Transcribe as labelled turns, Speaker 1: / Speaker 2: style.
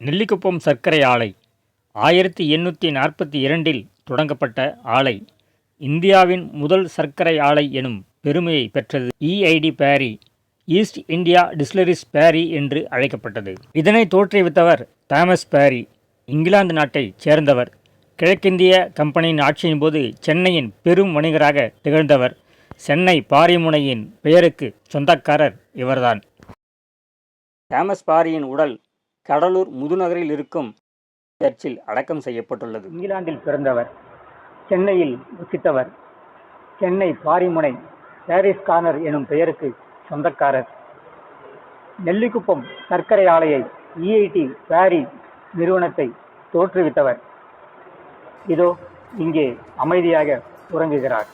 Speaker 1: நெல்லிக்குப்பம் சர்க்கரை ஆலை ஆயிரத்தி எண்ணூற்றி நாற்பத்தி இரண்டில் தொடங்கப்பட்ட ஆலை இந்தியாவின் முதல் சர்க்கரை ஆலை எனும் பெருமையை பெற்றது. இஐடி பேரி ஈஸ்ட் இந்தியா டிஸ்லரிஸ் பேரி என்று அழைக்கப்பட்டது. இதனை தோற்றுவித்தவர் தாமஸ் பேரி இங்கிலாந்து நாட்டைச் சேர்ந்தவர். கிழக்கிந்திய கம்பெனியின் ஆட்சியின் போது சென்னையின் பெரும் வணிகராக திகழ்ந்தவர். சென்னை பாரிமுனையின் பெயருக்கு சொந்தக்காரர் இவர்தான். தாமஸ் பாரியின் உடல் கடலூர் முதுநகரில் இருக்கும் சர்ச்சில் அடக்கம் செய்யப்பட்டுள்ளது. இங்கிலாந்தில் பிறந்தவர் சென்னையில் வசித்தவர் சென்னை பாரிமுனை பாரிஸ் கார்னர் எனும் பெயருக்கு சொந்தக்காரர். நெல்லிக்குப்பம் சர்க்கரை ஆலையை இஐடி பாரி நிறுவனத்தை தோற்றுவித்தவர். இதோ இங்கே அமைதியாக உறங்குகிறார்.